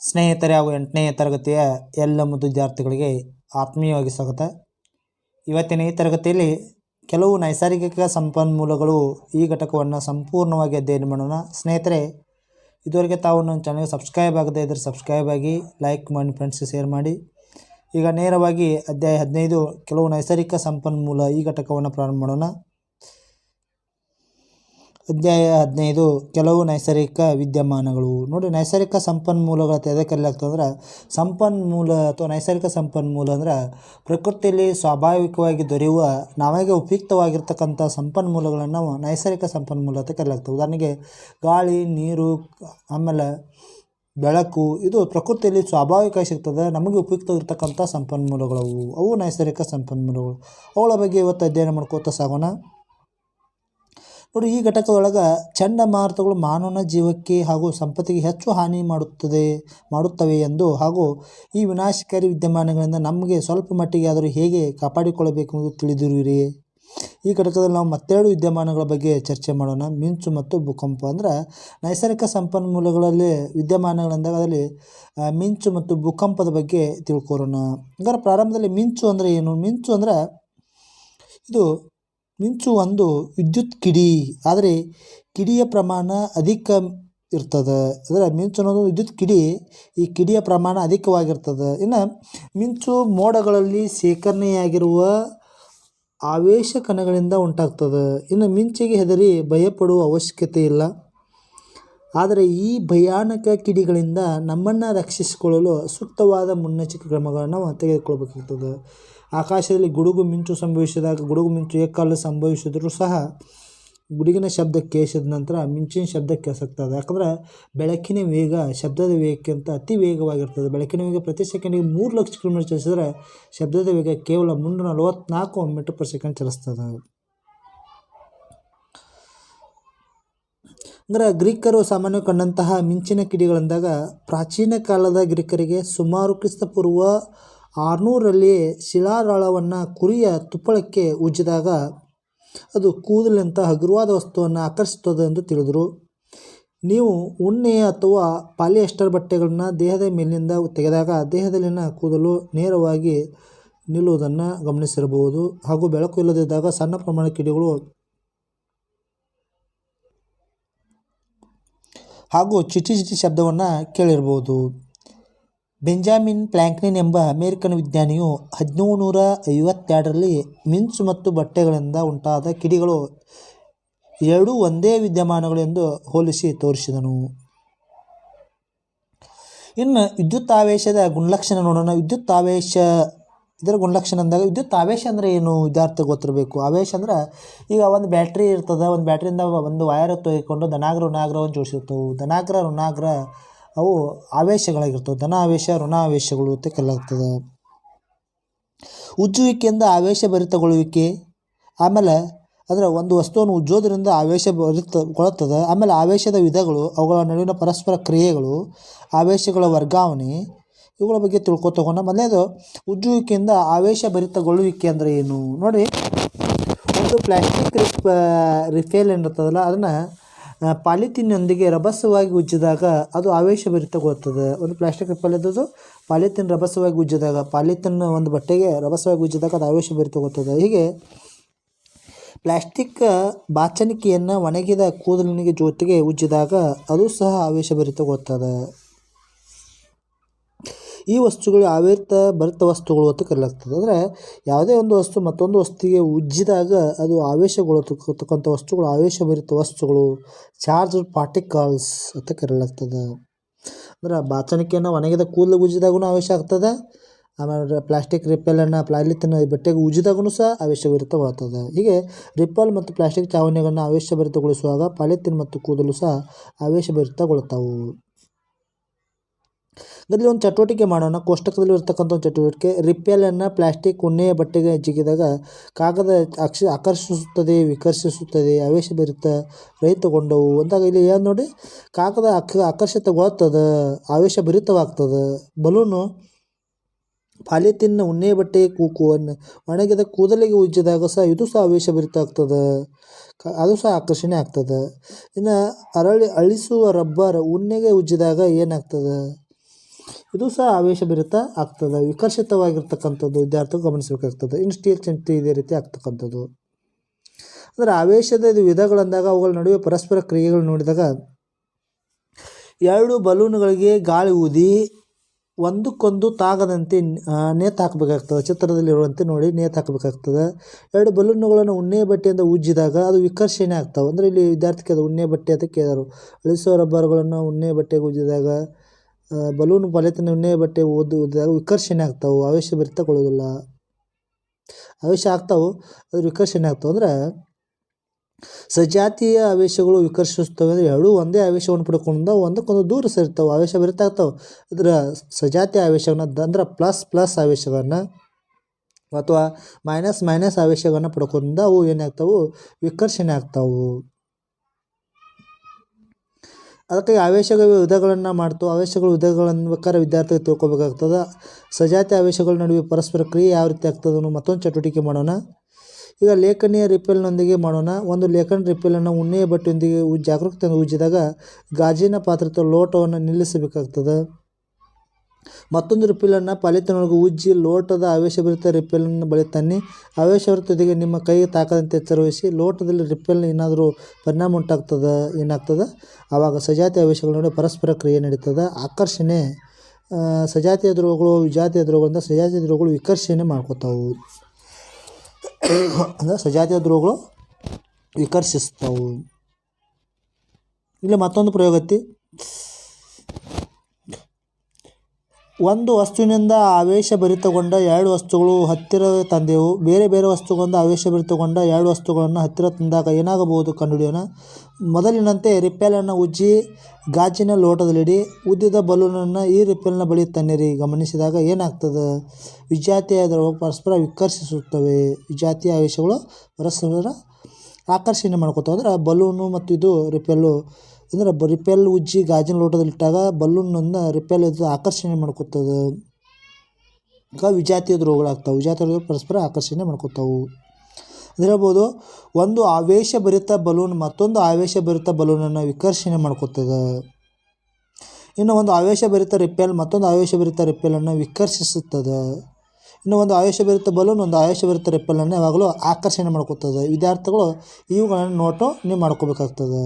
ಸ್ನೇಹಿತರೆ ಹಾಗೂ ಎಂಟನೇ ತರಗತಿಯ ಎಲ್ಲ ಮುದ್ದು ವಿದ್ಯಾರ್ಥಿಗಳಿಗೆ ಆತ್ಮೀಯವಾಗಿ ಸ್ವಾಗತ. ಇವತ್ತಿನ ಈ ತರಗತಿಯಲ್ಲಿ ಕೆಲವು ನೈಸರ್ಗಿಕ ಸಂಪನ್ಮೂಲಗಳು ಈ ಘಟಕವನ್ನು ಸಂಪೂರ್ಣವಾಗಿ ಅಧ್ಯಯನ ಮಾಡೋಣ. ಸ್ನೇಹಿತರೆ, ಇದುವರೆಗೆ ತಾವು ನನ್ನ ಚಾನಲ್ಗೆ ಸಬ್ಸ್ಕ್ರೈಬ್ ಆಗದೇ ಇದ್ದರೆ ಸಬ್ಸ್ಕ್ರೈಬ್ ಆಗಿ, ಲೈಕ್ ಮಾಡಿ, ಫ್ರೆಂಡ್ಸ್ಗೆ ಶೇರ್ ಮಾಡಿ. ಈಗ ನೇರವಾಗಿ ಅಧ್ಯಾಯ ಹದಿನೈದು, ಕೆಲವು ನೈಸರ್ಗಿಕ ಸಂಪನ್ಮೂಲ ಈ ಘಟಕವನ್ನು ಪ್ರಾರಂಭ ಮಾಡೋಣ. ಅಧ್ಯಾಯ ಹದಿನೈದು, ಕೆಲವು ನೈಸರ್ಗಿಕ ವಿದ್ಯಮಾನಗಳು. ನೋಡಿ, ನೈಸರ್ಗಿಕ ಸಂಪನ್ಮೂಲಗಳ ಕರೆಯಲಾಗ್ತದೆ ಸಂಪನ್ಮೂಲ ಅಥವಾ ನೈಸರ್ಗಿಕ ಸಂಪನ್ಮೂಲ ಅಂದ್ರೆ, ಪ್ರಕೃತಿಯಲ್ಲಿ ಸ್ವಾಭಾವಿಕವಾಗಿ ದೊರೆಯುವ, ನಮಗೆ ಉಪಯುಕ್ತವಾಗಿರ್ತಕ್ಕಂಥ ಸಂಪನ್ಮೂಲಗಳನ್ನು ನಾವು ನೈಸರ್ಗಿಕ ಸಂಪನ್ಮೂಲ ಅಂತ ಕರೆಯಲಾಗ್ತದೆ. ಉದಾಹರಣೆಗೆ, ಗಾಳಿ, ನೀರು, ಆಮೇಲೆ ಬೆಳಕು, ಇದು ಪ್ರಕೃತಿಯಲ್ಲಿ ಸ್ವಾಭಾವಿಕವಾಗಿ ಸಿಗ್ತದೆ, ನಮಗೆ ಉಪಯುಕ್ತವಾಗಿರ್ತಕ್ಕಂಥ ಸಂಪನ್ಮೂಲಗಳವು. ಅವು ನೈಸರ್ಗಿಕ ಸಂಪನ್ಮೂಲಗಳು. ಅವುಗಳ ಬಗ್ಗೆ ಇವತ್ತು ಅಧ್ಯಯನ ಮಾಡ್ಕೋತಾ ಸಾಗೋಣ. ನೋಡಿ, ಈ ಘಟಕದೊಳಗೆ ಚಂಡಮಾರುತಗಳು ಮಾನವನ ಜೀವಕ್ಕೆ ಹಾಗೂ ಸಂಪತ್ತಿಗೆ ಹೆಚ್ಚು ಹಾನಿ ಮಾಡುತ್ತದೆ, ಮಾಡುತ್ತವೆ ಎಂದು ಹಾಗೂ ಈ ವಿನಾಶಕಾರಿ ವಿದ್ಯಮಾನಗಳಿಂದ ನಮಗೆ ಸ್ವಲ್ಪ ಮಟ್ಟಿಗೆ ಆದರೂ ಹೇಗೆ ಕಾಪಾಡಿಕೊಳ್ಳಬೇಕು ಎಂದು ತಿಳಿದಿರುವಿರಿ. ಈ ಘಟಕದಲ್ಲಿ ನಾವು ಮತ್ತೆರಡು ವಿದ್ಯಮಾನಗಳ ಬಗ್ಗೆ ಚರ್ಚೆ ಮಾಡೋಣ. ಮಿಂಚು ಮತ್ತು ಭೂಕಂಪ ಅಂದ್ರೆ ನೈಸರ್ಗಿಕ ಸಂಪನ್ಮೂಲಗಳಲ್ಲಿ ವಿದ್ಯಮಾನಗಳಂದಾಗ ಅದರಲ್ಲಿ ಮಿಂಚು ಮತ್ತು ಭೂಕಂಪದ ಬಗ್ಗೆ ತಿಳ್ಕೊರೋಣ ಹಂಗಾರೆ ಪ್ರಾರಂಭದಲ್ಲಿ ಮಿಂಚು ಅಂದರೆ ಏನು? ಮಿಂಚು ಅಂದ್ರೆ ಇದು ಮಿಂಚು ಒಂದು ವಿದ್ಯುತ್ ಕಿಡಿ. ಆದರೆ ಕಿಡಿಯ ಪ್ರಮಾಣ ಅಧಿಕ ಇರ್ತದೆ. ಅಂದರೆ ಮಿಂಚು ಅನ್ನೋದು ವಿದ್ಯುತ್ ಕಿಡಿ, ಈ ಕಿಡಿಯ ಪ್ರಮಾಣ ಅಧಿಕವಾಗಿರ್ತದೆ. ಇನ್ನು ಮಿಂಚು ಮೋಡಗಳಲ್ಲಿ ಶೇಖರಣೆಯಾಗಿರುವ ಆವೇಶ ಕಣಗಳಿಂದ ಉಂಟಾಗ್ತದೆ. ಇನ್ನು ಮಿಂಚಿಗೆ ಹೆದರಿ ಭಯಪಡುವ ಅವಶ್ಯಕತೆ ಇಲ್ಲ. ಆದರೆ ಈ ಭಯಾನಕ ಕಿಡಿಗಳಿಂದ ನಮ್ಮನ್ನು ರಕ್ಷಿಸಿಕೊಳ್ಳಲು ಸೂಕ್ತವಾದ ಮುನ್ನೆಚ್ಚರಿಕೆ ಕ್ರಮಗಳನ್ನು ತೆಗೆದುಕೊಳ್ಬೇಕಾಗ್ತದೆ. ಆಕಾಶದಲ್ಲಿ ಗುಡುಗು ಮಿಂಚು ಸಂಭವಿಸಿದಾಗ ಗುಡುಗು ಮಿಂಚು ಏಕಾಲು ಸಂಭವಿಸಿದರೂ ಸಹ ಗುಡುಗಿನ ಶಬ್ದ ಕೇಳಿಸಿದ ನಂತರ ಮಿಂಚಿನ ಶಬ್ದ ಕೇಸಕ್ತದೆ ಯಾಕಂದ್ರೆ ಬೆಳಕಿನ ವೇಗ, ಶಬ್ದದ ವೇಗಕ್ಕಿಂತ ಅತಿ ವೇಗವಾಗಿರ್ತದೆ. ಬೆಳಕಿನ ವೇಗ ಪ್ರತಿ ಸೆಕೆಂಡಿಗೆ ಮೂರು ಲಕ್ಷ ಕಿಲೋಮೀಟರ್ ಚಲಿಸಿದ್ರೆ ಶಬ್ದದ ವೇಗ ಕೇವಲ ಮುನ್ನೂರ ನಲವತ್ತ್ನಾಲ್ಕು ಮೀಟರ್ ಪರ್ ಸೆಕೆಂಡ್ ಚಲಿಸ್ತದೆ. ಅಂದ್ರೆ ಗ್ರೀಕರು ಸಾಮಾನ್ಯ ಕಂಡಂತಹ ಮಿಂಚಿನ ಕಿಡಿಗಳಂದಾಗ ಪ್ರಾಚೀನ ಕಾಲದ ಗ್ರೀಕರಿಗೆ ಸುಮಾರು ಕ್ರಿಸ್ತಪೂರ್ವ ಆರುನೂರರಲ್ಲಿ ಶಿಲಾರಾಳವನ್ನು ಕುರಿಯ ತುಪ್ಪಳಕ್ಕೆ ಉಜ್ಜಿದಾಗ ಅದು ಕೂದಲಿನಂಥ ಹಗುರವಾದ ವಸ್ತುವನ್ನು ಆಕರ್ಷಿಸುತ್ತದೆ ಎಂದು ತಿಳಿದರು. ನೀವು ಉಣ್ಣೆ ಅಥವಾ ಪಾಲಿಯೆಸ್ಟರ್ ಬಟ್ಟೆಗಳನ್ನು ದೇಹದ ಮೇಲಿನಿಂದ ತೆಗೆದಾಗ ದೇಹದಲ್ಲಿನ ಕೂದಲು ನೇರವಾಗಿ ನಿಲ್ಲುವುದನ್ನು ಗಮನಿಸಿರಬಹುದು. ಹಾಗೂ ಬೆಳಕು ಇಲ್ಲದಿದ್ದಾಗ ಸಣ್ಣ ಪ್ರಮಾಣದ ಕಿಡಿಗಳು ಹಾಗೂ ಚಿಟಿ ಚಿಟಿ ಶಬ್ದವನ್ನು ಕೇಳಿರ್ಬೋದು ಬೆಂಜಾಮಿನ್ ಪ್ಲ್ಯಾಂಕ್ಲಿನ್ ಎಂಬ ಅಮೇರಿಕನ್ ವಿಜ್ಞಾನಿಯು ಹದಿನೇಳು ನೂರ ಐವತ್ತೆರಡರಲ್ಲಿ ಮಿಂಚು ಮತ್ತು ಬಟ್ಟೆಗಳಿಂದ ಉಂಟಾದ ಕಿಡಿಗಳು ಎರಡೂ ಒಂದೇ ವಿದ್ಯಮಾನಗಳು ಎಂದು ಹೋಲಿಸಿ ತೋರಿಸಿದನು. ಇನ್ನು ವಿದ್ಯುತ್ ಆವೇಶದ ಗುಣಲಕ್ಷಣ ನೋಡೋಣ. ವಿದ್ಯುತ್ ಆವೇಶ ಇದರ ಗುಣಲಕ್ಷಣ ಅಂದಾಗ ವಿದ್ಯುತ್ ಆವೇಶ ಅಂದರೆ ಏನು? ವಿದ್ಯಾರ್ಥಿ ಗೊತ್ತಿರಬೇಕು. ಆವೇಶ ಅಂದ್ರೆ ಈಗ ಒಂದು ಬ್ಯಾಟ್ರಿ ಇರ್ತದೆ, ಒಂದು ಬ್ಯಾಟ್ರಿಯಿಂದ ಒಂದು ವಯರ್ ತೆಗೆದುಕೊಂಡು ಧನಾಗ್ರ, ಋಣಾಗ್ರವನ್ನು ಜೋಡಿಸಿರ್ತವೆ ಧನಾಗ್ರ, ಋಣಾಗ್ರ ಅವು ಆವೇಶಗಳಾಗಿರ್ತವೆ. ಧನ ಆವೇಶ ಋಣ ಆವೇಶಗಳು ಅಂತ ಕೆಲಾಗ್ತದೆ ಉಜ್ಜುವಿಕೆಯಿಂದ ಆವೇಶ ಭರಿತಗೊಳ್ಳುವಿಕೆ ಆಮೇಲೆ ಅಂದರೆ ಒಂದು ವಸ್ತುವನ್ನು ಉಜ್ಜೋದ್ರಿಂದ ಆವೇಶ ಭರಿತಗೊಳ್ಳುತ್ತದೆ ಆಮೇಲೆ ಆವೇಶದ ವಿಧಗಳು, ಅವುಗಳ ನಡುವಿನ ಪರಸ್ಪರ ಕ್ರಿಯೆಗಳು, ಆವೇಶಗಳ ವರ್ಗಾವಣೆ, ಇವುಗಳ ಬಗ್ಗೆ ತಿಳ್ಕೊತ ಹೋಗೋಣ ಮೊದಲನೇದು ಉಜ್ಜುವಿಕೆಯಿಂದ ಆವೇಶ ಭರಿತಗೊಳ್ಳುವಿಕೆ ಅಂದರೆ ಏನು? ನೋಡಿ, ಒಂದು ಪ್ಲಾಸ್ಟಿಕ್ ರಿಫ್, ರಿಫೇಲ್ ಏನಿರ್ತದಲ್ಲ, ಅದನ್ನು ಪಾಲಿಥೀನ್ನೊಂದಿಗೆ ರಭಸವಾಗಿ ಉಜ್ಜಿದಾಗ ಅದು ಆವೇಶಭರಿತಗೊಳ್ಳುತ್ತದೆ ಒಂದು ಪ್ಲಾಸ್ಟಿಕ್ ಇದ್ದದ್ದು ಪಾಲಿಥೀನ್ ರಭಸವಾಗಿ ಉಜ್ಜಿದಾಗ, ಪಾಲಿಥೀನ್ ಒಂದು ಬಟ್ಟೆಗೆ ರಭಸವಾಗಿ ಉಜ್ಜಿದಾಗ ಅದು ಆವೇಶಭರಿತಗೊಳ್ಳುತ್ತದೆ ಹೀಗೆ ಪ್ಲಾಸ್ಟಿಕ್ ಬಾಚಣಿಕೆಯನ್ನು ಒಣಗಿದ ಕೂದಲಿನಿಗೆ ಜೊತೆಗೆ ಉಜ್ಜಿದಾಗ ಅದು ಸಹ ಆವೇಶಭರಿತಗೊಳ್ಳುತ್ತದೆ ಈ ವಸ್ತುಗಳು ಆವೇರಿತ ಭರಿತ ವಸ್ತುಗಳು ಅಂತ ಕರೆಯಲಾಗ್ತದೆ ಅಂದರೆ ಯಾವುದೇ ಒಂದು ವಸ್ತು ಮತ್ತೊಂದು ವಸ್ತುಗೆ ಉಜ್ಜಿದಾಗ ಅದು ಆವೇಶಗೊಳ್ಳತಕ್ಕಂಥ ವಸ್ತುಗಳು, ಆವೇಶಭರಿತ ವಸ್ತುಗಳು ಚಾರ್ಜ್ ಪಾರ್ಟಿಕಲ್ಸ್ ಅಂತ ಕರೆಯಲಾಗ್ತದೆ ಅಂದ್ರೆ ಬಾಚಣಿಕೆಯನ್ನು ಒಣಗಿದ ಕೂದಲು ಉಜ್ಜಿದಾಗೂ ಆವೇಶ ಆಗ್ತದೆ, ಆಮೇಲೆ ಪ್ಲಾಸ್ಟಿಕ್ ರಿಪ್ಪೆಲನ್ನು ಪ್ಲಾಲಿತನ ಬಟ್ಟೆಗೆ ಉಜ್ಜಿದಾಗೂ ಸಹ ಆವೇಶಭರಿತಗೊಳ್ತದೆ ಹೀಗೆ ರಿಪ್ಪಲ್ ಮತ್ತು ಪ್ಲಾಸ್ಟಿಕ್ ಚಾವಣಿಗಳನ್ನು ಆವೇಶಭರಿತಗೊಳಿಸುವಾಗ ಪಾಲಿತಿನ್ ಮತ್ತು ಕೂದಲು ಸಹ ಆವೇಶಭರಿತಗೊಳ್ತಾವು. ಇದರಲ್ಲಿ ಒಂದು ಚಟುವಟಿಕೆ ಮಾಡೋಣ. ಕೋಷ್ಟಕದಲ್ಲಿ ಇರ್ತಕ್ಕಂಥ ಒಂದು ಚಟುವಟಿಕೆ. ರಿಪ್ಪೆಲನ್ನು ಪ್ಲಾಸ್ಟಿಕ್ ಉಣ್ಣೆಯ ಬಟ್ಟೆಗೆ ಜಿಗಿದಾಗ ಕಾಗದ ಅಕ್ಷ ಆಕರ್ಷಿಸುತ್ತದೆ, ವಿಕರ್ಷಿಸುತ್ತದೆ ಆವೇಶಭರಿತ ರೈತಗೊಂಡವು ಅಂದಾಗ ಇಲ್ಲಿ ಏನು ನೋಡಿ, ಕಾಗದ ಅಕ್ ಆಕರ್ಷಿತಗೊಳ್ತದೆ ಆವೇಶಭರಿತವಾಗ್ತದೆ ಬಲೂನು ಪಾಲಿಥಿನ್ ಉಣ್ಣೆ ಬಟ್ಟೆ ಕೂಕು ಒಣಗಿದ ಕೂದಲಿಗೆ ಉಜ್ಜಿದಾಗ ಸಹ ಇದು ಸಹ ಆವೇಶಭರಿತ ಆಗ್ತದೆ ಅದು ಸಹ ಆಕರ್ಷಣೆ ಆಗ್ತದೆ. ಇನ್ನು ಅರಳಿ ಅಳಿಸುವ ರಬ್ಬರ್ ಉಣ್ಣೆಗೆ ಉಜ್ಜಿದಾಗ ಏನಾಗ್ತದೆ? ಇದು ಸಹ ಆವೇಶ ಭರಿತ ಆಗ್ತದೆ. ವಿಕರ್ಷಿತವಾಗಿರ್ತಕ್ಕಂಥದ್ದು ವಿದ್ಯಾರ್ಥಿಗಳು ಗಮನಿಸಬೇಕಾಗ್ತದೆ. ಇನ್ನು ಸ್ಟೀಲ್ ಚಂಟಿ ಇದೇ ರೀತಿ ಆಗ್ತಕ್ಕಂಥದ್ದು. ಅಂದರೆ ಆವೇಶದ ಇದು ವಿಧಗಳಂದಾಗ ಅವುಗಳ ನಡುವೆ ಪರಸ್ಪರ ಕ್ರಿಯೆಗಳು ನೋಡಿದಾಗ ಎರಡು ಬಲೂನ್ಗಳಿಗೆ ಗಾಳಿ ಊದಿ ಒಂದಕ್ಕೊಂದು ತಾಗದಂತೆ ನೇತು ಹಾಕಬೇಕಾಗ್ತದೆ. ಚಿತ್ರದಲ್ಲಿರುವಂತೆ ನೋಡಿ ನೇತು ಹಾಕಬೇಕಾಗ್ತದೆ. ಎರಡು ಬಲೂನುಗಳನ್ನು ಉಣ್ಣೆ ಬಟ್ಟೆಯಿಂದ ಉಜ್ಜಿದಾಗ ಅದು ವಿಕರ್ಷಣೆ ಆಗ್ತವೆ. ಅಂದರೆ ಇಲ್ಲಿ ವಿದ್ಯಾರ್ಥಿಗೆ ಅದು ಉಣ್ಣೆ ಬಟ್ಟೆ ಅಂತ ಕೇಳಿದರು. ಅಳಿಸೋ ರಬ್ಬರ್ಗಳನ್ನು ಉಣ್ಣೆ ಬಟ್ಟೆಗೆ ಉಜ್ಜಿದಾಗ ಬಲೂನ್ ಬಲೆತನ ಉಣ್ಣೆ ಬಟ್ಟೆ ಓದಿ ಉಜ್ಜಿದಾಗ ವಿಕರ್ಷಣೆ ಆಗ್ತಾವೆ, ಆವೇಶ ತಗೊಳ್ಳೋದಿಲ್ಲ ಆವೇಶ ಆಗ್ತಾವೆ ಅದ್ರ ವಿಕರ್ಷಣೆ ಆಗ್ತಾವೆ. ಅಂದ್ರೆ ಸಜಾತಿಯ ಆವೇಶಗಳು ವಿಕರ್ಷಿಸ್ತವೆ ಅಂದರೆ ಎರಡೂ ಒಂದೇ ಆವೇಶವನ್ನು ಪಡ್ಕೊಂಡು ಒಂದಕ್ಕೊಂದು ದೂರ ಸೇರ್ತಾವೆ, ಆವೇಶ ಬೆರೆತಾಗ್ತಾವೆ ಇದರ ಸಜಾತಿ ಆವೇಶವನ್ನು ಅಂದ್ರೆ ಪ್ಲಸ್ ಪ್ಲಸ್ ಆವೇಶಗಳನ್ನು ಅಥವಾ ಮೈನಸ್ ಮೈನಸ್ ಆವೇಶಗಳನ್ನು ಪಡ್ಕೊಂಡು ಅವು ಏನಾಗ್ತಾವೆ? ವಿಕರ್ಷಣೆ ಆಗ್ತಾವು. ಅದಕ್ಕೆ ಆವೇಶಗಳ ವಿಧಗಳನ್ನು ಮಾಡ್ತು. ಆವೇಶಗಳ ವಿಧಗಳನ್ನು ಬೇಕಾದ್ರೆ ವಿದ್ಯಾರ್ಥಿಗಳು ತಿಳ್ಕೊಬೇಕಾಗ್ತದೆ. ಸಜಾತಿ ಆವೇಶಗಳ ನಡುವೆ ಪರಸ್ಪರ ಕ್ರಿಯೆ ಯಾವ ರೀತಿ ಆಗ್ತದೆ ಅನ್ನೋ ಮತ್ತೊಂದು ಚಟುವಟಿಕೆ ಮಾಡೋಣ. ಈಗ ಲೇಖನೀಯ ರಿಪೇಲ್ನೊಂದಿಗೆ ಮಾಡೋಣ. ಒಂದು ಲೇಖನ ರಿಪೇಲನ್ನು ಉಣ್ಣೆಯ ಬಟ್ಟೆಯೊಂದಿಗೆ ಜಾಗರೂಕತೆಯನ್ನು ಉಜ್ಜಿದಾಗ ಗಾಜಿನ ಪಾತ್ರೆ ಲೋಟವನ್ನು ನಿಲ್ಲಿಸಬೇಕಾಗ್ತದೆ. ಮತ್ತೊಂದು ರಿಪೆಲನ್ನು ಪಾಲಿಥಿನೊಳಗೆ ಉಜ್ಜಿ ಲೋಟದ ಆವೇಶಭರಿತ ರಿಪೆಲನ್ನು ಬಳಿ ತನ್ನಿ ನಿಮ್ಮ ಕೈಗೆ ತಾಕದಂತೆ ಎಚ್ಚರವಹಿಸಿ, ಲೋಟದಲ್ಲಿ ರಿಪೆಲ್ ಏನಾದರೂ ಪರಿಣಾಮ ಉಂಟಾಗ್ತದೆ, ಏನಾಗ್ತದೆ? ಆವಾಗ ಸಜಾತಿ ಆವೇಶಗಳ ನಡುವೆ ಪರಸ್ಪರ ಕ್ರಿಯೆ ನಡೀತದೆ? ಆಕರ್ಷಣೆ ಸಜಾತಿ ಧ್ರುವಗಳು ವಿಜಾತಿಯ ಧ್ರುವಗಳಿಂದ ಸಜಾತಿಯ ಧ್ರುವಗಳು ವಿಕರ್ಷಣೆ ಮಾಡ್ಕೋತಾವು. ಅಂದರೆ ಸಜಾತಿಯ ಧ್ರುವಗಳು ವಿಕರ್ಷಿಸ್ತಾವು. ಇಲ್ಲಿ, ಮತ್ತೊಂದು ಪ್ರಯೋಗ ಐತಿ ಒಂದು ವಸ್ತುವಿನಿಂದ ಆವೇಶಭರಿತಗೊಂಡ ಎರಡು ವಸ್ತುಗಳು ಹತ್ತಿರ ತಂದೆವು. ಬೇರೆ ಬೇರೆ ವಸ್ತುಗಳಿಂದ ಆವೇಶಭರಿತಗೊಂಡ ಎರಡು ವಸ್ತುಗಳನ್ನು ಹತ್ತಿರ ತಂದಾಗ ಏನಾಗಬಹುದು ಕಂಡುಹಿಡಿಯೋಣ? ಮೊದಲಿನಂತೆ ರಿಪ್ಪೆಲನ್ನು ಉಜ್ಜಿ ಗಾಜಿನ ಲೋಟದಲ್ಲಿಡಿ. ಉದ್ದಿದ ಬಲೂನನ್ನು ಈ ರಿಪ್ಪೆಲ್ನ ಬಳಿ ತನ್ನಿರಿ. ಗಮನಿಸಿದಾಗ ಏನಾಗ್ತದೆ? ವಿಜಾತಿಯ ಪರಸ್ಪರ ವಿಕರ್ಷಿಸುತ್ತವೆ. ವಿಜಾತಿಯ ಆವೇಶಗಳು ಪರಸ್ಪರ ಆಕರ್ಷಣೆ ಮಾಡ್ಕೋತಾವೆ. ಅಂದ್ರೆ ಬಲೂನು ಮತ್ತು ಇದು ರಿಪೆಲ್ಲು ಅಂದರೆ ಬ ರಿಪೆಲ್ ಉಜ್ಜಿ ಗಾಜಿನ ಲೋಟದಲ್ಲಿಟ್ಟಾಗ ಬಲೂನನ್ನು ರಿಪೇಲ್ ಇದ್ದು ಆಕರ್ಷಣೆ ಮಾಡ್ಕೊತದೆ ಈಗ ವಿಜಾತಿಯ ರೋಗಗಳಾಗ್ತವೆ. ವಿಜಾತಿಯ ರೋಗ ಪರಸ್ಪರ ಆಕರ್ಷಣೆ ಮಾಡ್ಕೊತಾವು ಅಂದ್ರೆ ಹೇಳ್ಬೋದು, ಒಂದು ಆವೇಶಭರಿತ ಬಲೂನ್ ಮತ್ತೊಂದು ಆವೇಶ ಭರಿತ ಬಲೂನನ್ನು ವಿಕರ್ಷಣೆ ಮಾಡ್ಕೊತದೆ ಇನ್ನು ಒಂದು ಆವೇಶಭರಿತ ರಿಪೇಲ್ ಮತ್ತೊಂದು ಆವೇಶಭರಿತ ರಿಪೇಲನ್ನು ವಿಕರ್ಷಿಸುತ್ತದೆ. ಇನ್ನು ಒಂದು ಆವೇಶಭರಿತ ಬಲೂನ್, ಒಂದು ಆವೇಶಭರಿತ ರಿಪೇಲನ್ನು ಯಾವಾಗಲೂ ಆಕರ್ಷಣೆ ಮಾಡ್ಕೊತದೆ ವಿದ್ಯಾರ್ಥಿಗಳು ಇವುಗಳನ್ನು ನೋಟು ನೀವು ಮಾಡ್ಕೋಬೇಕಾಗ್ತದೆ.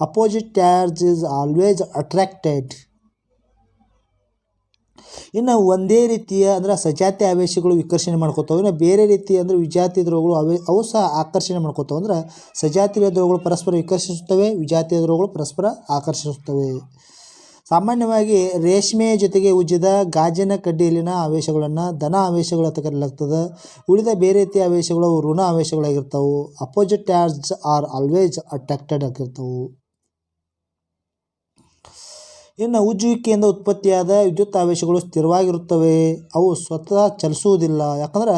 Opposite charge is always attracted ಇನ್ನು ಒಂದೇ ರೀತಿಯ ಅಂದರೆ ಸಜಾತಿ ಆವೇಶಗಳು ವಿಕರ್ಷಣೆ ಮಾಡ್ಕೋತಾವೆ. ಇನ್ನು ಬೇರೆ ರೀತಿಯ ಅಂದರೆ ವಿಜಾತಿ ದ್ರವಗಳು ಅವೇ ಅವು ಸಹ ಆಕರ್ಷಣೆ ಮಾಡ್ಕೋತಾವೆ. ಅಂದ್ರೆ ಸಜಾತಿಯ ದ್ರವಗಳು ಪರಸ್ಪರ ವಿಕರ್ಷಿಸುತ್ತವೆ ವಿಜಾತಿಯ ದ್ರವಗಳು ಪರಸ್ಪರ ಆಕರ್ಷಿಸುತ್ತವೆ. ಸಾಮಾನ್ಯವಾಗಿ ರೇಷ್ಮೆ ಜೊತೆಗೆ ಉಜ್ಜಿದ ಗಾಜಿನ ಕಡ್ಡಿಯಲ್ಲಿನ ಆವೇಶಗಳನ್ನು ಧನ ಆವೇಶಗಳು ಅಂತ ಕರೆಯಲಾಗ್ತದೆ. ಉಳಿದ ಬೇರೆ ರೀತಿಯ ಆವೇಶಗಳು ಋಣ ಆವೇಶಗಳಾಗಿರ್ತವೆ. Opposite charges are always attracted ಆಗಿರ್ತವೆ. ಇನ್ನು ಉಜ್ಜುವಿಕೆಯಿಂದ ಉತ್ಪತ್ತಿಯಾದ ವಿದ್ಯುತ್ ಆವೇಶಗಳು ಸ್ಥಿರವಾಗಿರುತ್ತವೆ. ಅವು ಸ್ವತಃ ಚಲಿಸುವುದಿಲ್ಲ. ಯಾಕಂದ್ರೆ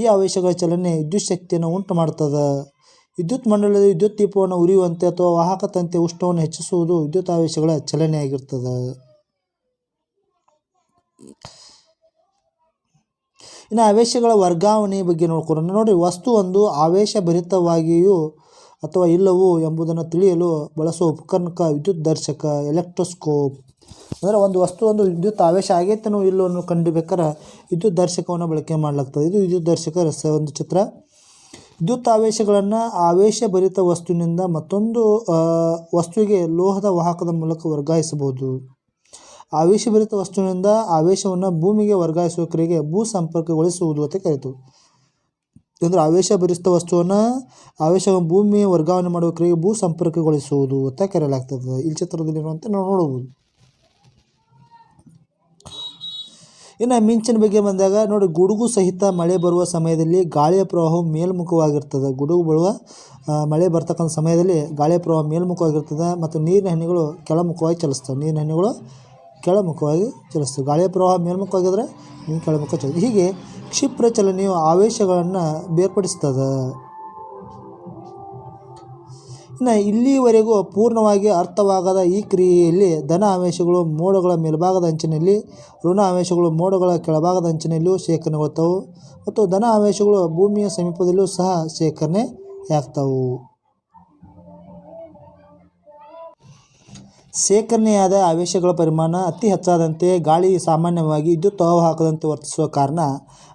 ಈ ಆವೇಶಗಳ ಚಲನೆ ವಿದ್ಯುತ್ ಶಕ್ತಿಯನ್ನು ಉಂಟು ಮಾಡ್ತದೆ ವಿದ್ಯುತ್ ಮಂಡಲದ ವಿದ್ಯುತ್ ದೀಪವನ್ನು ಉರಿಯುವಂತೆ ಅಥವಾ ವಾಹಕ ತಂತಿಯ ಉಷ್ಣವನ್ನು ಹೆಚ್ಚಿಸುವುದು ವಿದ್ಯುತ್ ಆವೇಶಗಳ ಚಲನೆಯಾಗಿರ್ತದೆ ಇನ್ನು ಆವೇಶಗಳ ವರ್ಗಾವಣೆ ಬಗ್ಗೆ ನೋಡ್ಕೊಳ್ಳೋಣ ನೋಡಿ, ವಸ್ತು ಒಂದು ಆವೇಶಭರಿತವಾಗಿಯೂ ಅಥವಾ ಇಲ್ಲವೋ ಎಂಬುದನ್ನು ತಿಳಿಯಲು ಬಳಸುವ ಉಪಕರಣಕ ವಿದ್ಯುತ್ ದರ್ಶಕ, ಎಲೆಕ್ಟ್ರೋಸ್ಕೋಪ್. ಅಂದರೆ ಒಂದು ವಸ್ತು ಒಂದು ವಿದ್ಯುತ್ ಆವೇಶ ಆಗೈತನೋ ಇಲ್ಲೋ ಅನ್ನೋ ವಿದ್ಯುತ್ ದರ್ಶಕವನ್ನು ಬಳಕೆ ಮಾಡಲಾಗ್ತದೆ. ಇದು ವಿದ್ಯುತ್ ದರ್ಶಕ ರಸ ಒಂದು ಚಿತ್ರ. ವಿದ್ಯುತ್ ಆವೇಶಗಳನ್ನು ಆವೇಶಭರಿತ ವಸ್ತುವಿನಿಂದ ಮತ್ತೊಂದು ವಸ್ತುವಿಗೆ ಲೋಹದ ವಾಹಕದ ಮೂಲಕ ವರ್ಗಾಯಿಸಬಹುದು. ಆವೇಶಭರಿತ ವಸ್ತುವಿನಿಂದ ಆವೇಶವನ್ನು ಭೂಮಿಗೆ ವರ್ಗಾಯಿಸುವ ಕ್ರಿಯೆಗೆ ಭೂ ಸಂಪರ್ಕಗೊಳಿಸುವುದು ಅಂತ ಕರೀತು. ಅಂದರೆ ಆವೇಶಭರಿತ ವಸ್ತುವನ್ನು ಆವೇಶ ಭೂಮಿಗೆ ವರ್ಗಾವಣೆ ಮಾಡುವ ಕ್ರಿಯೆಗೆ ಭೂ ಸಂಪರ್ಕಗೊಳಿಸುವುದು ಅಂತ ಕರೆಯಲಾಗ್ತದೆ. ಇಲ್ಲಿ ಚಿತ್ರದಲ್ಲಿರುವಂತೆ ನಾವು ನೋಡಬಹುದು. ಇನ್ನು ಮಿಂಚಿನ ಬಗ್ಗೆ ಬಂದಾಗ ನೋಡಿ, ಗುಡುಗು ಸಹಿತ ಮಳೆ ಬರುವ ಸಮಯದಲ್ಲಿ ಗಾಳಿಯ ಪ್ರವಾಹವು ಮೇಲ್ಮುಖವಾಗಿರ್ತದೆ. ಗುಡುಗು ಬರುವ ಮಳೆ ಬರ್ತಕ್ಕಂಥ ಸಮಯದಲ್ಲಿ ಗಾಳಿಯ ಪ್ರವಾಹ ಮೇಲ್ಮುಖವಾಗಿರ್ತದೆ ಮತ್ತು ನೀರಿನ ಹನಿಗಳು ಕೆಳಮುಖವಾಗಿ ಚಲಿಸ್ತವೆ. ನೀರಿನ ಹನಿಗಳು ಕೆಳಮುಖವಾಗಿ ಚಲಿಸ್ತವೆ. ಗಾಳಿಯ ಪ್ರವಾಹ ಮೇಲ್ಮುಖವಾಗಿದ್ದರೆ ನೀವು ಕೆಳಮುಖ ಚಲಿಸ್ತದೆ. ಹೀಗೆ ಕ್ಷಿಪ್ರ ಚಲನೆಯು ಆವೇಶಗಳನ್ನು ಬೇರ್ಪಡಿಸ್ತದೆ. ಇನ್ನು ಇಲ್ಲಿವರೆಗೂ ಪೂರ್ಣವಾಗಿ ಅರ್ಥವಾಗದ ಈ ಕ್ರಿಯೆಯಲ್ಲಿ ಧನ ಆವೇಶಗಳು ಮೋಡಗಳ ಮೇಲ್ಭಾಗದ ಅಂಚಿನಲ್ಲಿ, ಋಣ ಆವೇಶಗಳು ಮೋಡಗಳ ಕೆಳಭಾಗದ ಅಂಚಿನಲ್ಲಿಯೂ ಶೇಖರಣೆಗೊಳ್ತಾವು ಮತ್ತು ಧನ ಆವೇಶಗಳು ಭೂಮಿಯ ಸಮೀಪದಲ್ಲೂ ಸಹ ಶೇಖರಣೆ ಆಗ್ತವು. ಶೇಖರಣೆಯಾದ ಆವೇಶಗಳ ಪರಿಮಾಣ ಅತಿ ಹೆಚ್ಚಾದಂತೆ ಗಾಳಿ ಸಾಮಾನ್ಯವಾಗಿ ವಿದ್ಯುತ್ ಹಾಕದಂತೆ ವರ್ತಿಸುವ ಕಾರಣ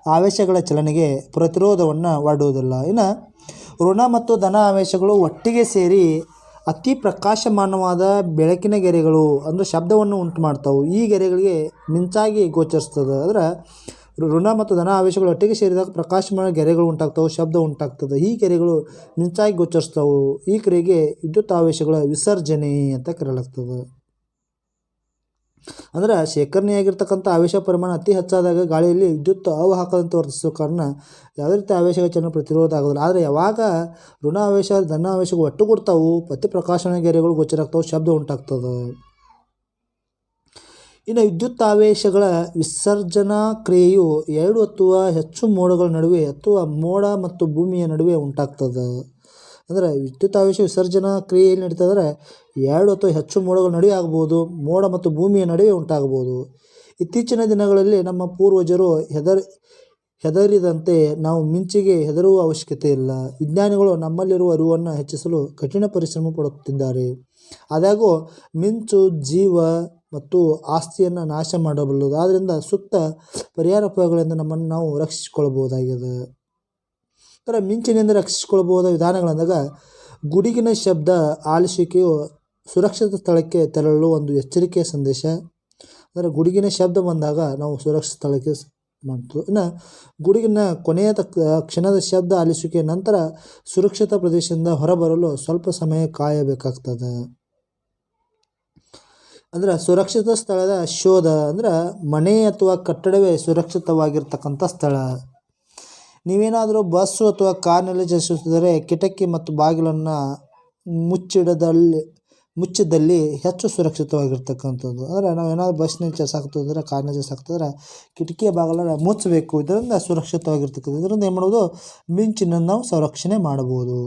ಆವೇಶಗಳ ಚಲನೆಗೆ ಪ್ರತಿರೋಧವನ್ನು ಒಡ್ಡುವುದಿಲ್ಲ. ಇನ್ನು ಋಣ ಮತ್ತು ಧನ ಆವೇಶಗಳು ಒಟ್ಟಿಗೆ ಸೇರಿ ಅತಿ ಪ್ರಕಾಶಮಾನವಾದ ಬೆಳಕಿನ ಗೆರೆಗಳು ಅಂದರೆ ಶಬ್ದವನ್ನು ಉಂಟು ಮಾಡ್ತಾವೆ ಈ ಗೆರೆಗಳಿಗೆ ಮಿಂಚಾಗಿ ಗೋಚರಿಸ್ತದೆ ಅಂದ್ರೆ ಋಣ ಮತ್ತು ಧನ ಆವೇಶಗಳು ಒಟ್ಟಿಗೆ ಸೇರಿದಾಗ ಪ್ರಕಾಶಮಾನ ಗೆರೆಗಳು ಉಂಟಾಗ್ತವೆ, ಶಬ್ದ ಉಂಟಾಗ್ತದೆ. ಈ ಗೆರೆಗಳು ಮಿಂಚಾಗಿ ಗೋಚರಿಸ್ತವೆ ಈ ಕ್ರಿಯೆಗೆ ವಿದ್ಯುತ್ ಆವೇಶಗಳ ವಿಸರ್ಜನೆ ಅಂತ ಕರೆಯಲಾಗ್ತದೆ. ಅಂದ್ರೆ ಶೇಖರಣೆಯಾಗಿರ್ತಕ್ಕಂಥ ಆವೇಶ ಪರಿಮಾಣ ಅತಿ ಹೆಚ್ಚಾದಾಗ ಗಾಳಿಯಲ್ಲಿ ವಿದ್ಯುತ್ ಅವಾಹಕದಂತೆ ವರ್ತಿಸುವ ಕಾರಣ ಯಾವುದೇ ರೀತಿ ಆವೇಶ ಹೆಚ್ಚನ್ನು ಪ್ರತಿರೋಧ ಆಗೋದಿಲ್ಲ ಆದರೆ ಯಾವಾಗ ಋಣ ಆವೇಶ ಧನ ಆವೇಶಗಳು ಅತಿ ಪ್ರಕಾಶನ ಗೆರೆಗಳು ಗೋಚರಾಗ್ತಾವೆ ಶಬ್ದ ಉಂಟಾಗ್ತದೆ? ಇನ್ನು ವಿದ್ಯುತ್ ಆವೇಶಗಳ ವಿಸರ್ಜನಾ ಕ್ರಿಯೆಯು ಎರಡು ಅಥವಾ ಹೆಚ್ಚು ಮೋಡಗಳ ನಡುವೆ ಅಥವಾ ಮೋಡ ಮತ್ತು ಭೂಮಿಯ ನಡುವೆ ಉಂಟಾಗ್ತದೆ? ಅಂದರೆ ವಿದ್ಯುತ್ ಆವೇಶ ವಿಸರ್ಜನಾ ಕ್ರಿಯೆ ಏನು ನಡೀತಾ ಅಂದರೆ ಎರಡು ಅಥವಾ ಹೆಚ್ಚು ಮೋಡಗಳ ನಡುವೆ ಆಗ್ಬೋದು, ಮೋಡ ಮತ್ತು ಭೂಮಿಯ ನಡುವೆ ಉಂಟಾಗ್ಬೋದು ಇತ್ತೀಚಿನ ದಿನಗಳಲ್ಲಿ ನಮ್ಮ ಪೂರ್ವಜರು ಹೆದರ್, ಹೆದರಿದಂತೆ ನಾವು ಮಿಂಚಿಗೆ ಹೆದರುವ ಅವಶ್ಯಕತೆ ಇಲ್ಲ. ವಿಜ್ಞಾನಿಗಳು ನಮ್ಮಲ್ಲಿರುವ ಅರಿವನ್ನು ಹೆಚ್ಚಿಸಲು ಕಠಿಣ ಪರಿಶ್ರಮ ಪಡುತ್ತಿದ್ದಾರೆ. ಆದಾಗೂ ಮಿಂಚು ಜೀವ ಮತ್ತು ಆಸ್ತಿಯನ್ನು ನಾಶ ಮಾಡಬಲ್ಲದು. ಆದ್ದರಿಂದ ಸುತ್ತ ಪರಿಹಾರ ಉಪಯೋಗಗಳಿಂದ ನಮ್ಮನ್ನು ನಾವು ರಕ್ಷಿಸಿಕೊಳ್ಳಬಹುದಾಗಿದೆ. ಅಂದರೆ ಮಿಂಚಿನಿಂದ ರಕ್ಷಿಸಿಕೊಳ್ಳಬಹುದಾದ ವಿಧಾನಗಳಂದಾಗ ಗುಡುಗಿನ ಶಬ್ದ ಆಲಿಸುವಿಕೆಯು ಸುರಕ್ಷಿತ ಸ್ಥಳಕ್ಕೆ ತೆರಳಲು ಒಂದು ಎಚ್ಚರಿಕೆಯ ಸಂದೇಶ. ಅಂದರೆ ಗುಡುಗಿನ ಶಬ್ದ ಬಂದಾಗ ನಾವು ಸುರಕ್ಷಿತ ಸ್ಥಳಕ್ಕೆ ಮಾಡ್ತು ಇನ್ನು ಗುಡುಗಿನ ಕೊನೆಯ ತಕ್ಕ ಕ್ಷಣದ ಶಬ್ದ ಆಲಿಸುವಿಕೆ ನಂತರ ಸುರಕ್ಷಿತ ಪ್ರದೇಶದಿಂದ ಹೊರಬರಲು ಸ್ವಲ್ಪ ಸಮಯ ಕಾಯಬೇಕಾಗ್ತದೆ. ಅಂದ್ರೆ ಸುರಕ್ಷಿತ ಸ್ಥಳದ ಶೋಧ ಅಂದ್ರೆ ಮನೆ ಅಥವಾ ಕಟ್ಟಡವೇ ಸುರಕ್ಷಿತವಾಗಿರ್ತಕ್ಕಂಥ ಸ್ಥಳ. ನೀವೇನಾದರೂ ಬಸ್ಸು ಅಥವಾ ಕಾರ್ನಲ್ಲಿ ಚಲಿಸುತ್ತಿದ್ದರೆ ಕಿಟಕಿ ಮತ್ತು ಬಾಗಿಲನ್ನು ಮುಚ್ಚಿಡದಲ್ಲಿ ಮುಚ್ಚಿದಲ್ಲಿ ಹೆಚ್ಚು ಸುರಕ್ಷಿತವಾಗಿರ್ತಕ್ಕಂಥದ್ದು. ಅಂದರೆ ನಾವು ಏನಾದರೂ ಬಸ್ನಲ್ಲಿ ಚಲಿಸಾಕ್ತಿದ್ರೆ ಕಾರ್ನಲ್ಲಿ ಚಲಿಸಾಕ್ತಿದ್ರೆ ಕಿಟಕಿಯ ಬಾಗಿಲನ್ನು ಮುಚ್ಚಬೇಕು. ಇದರಿಂದ ಸುರಕ್ಷಿತವಾಗಿರ್ತಕ್ಕಂಥದ್ದು. ಇದರಿಂದ ಏನು ಮಾಡ್ಬೋದು? ಮಿಂಚಿನನ್ನು ನಾವು ಸಂರಕ್ಷಣೆ ಮಾಡಬಹುದು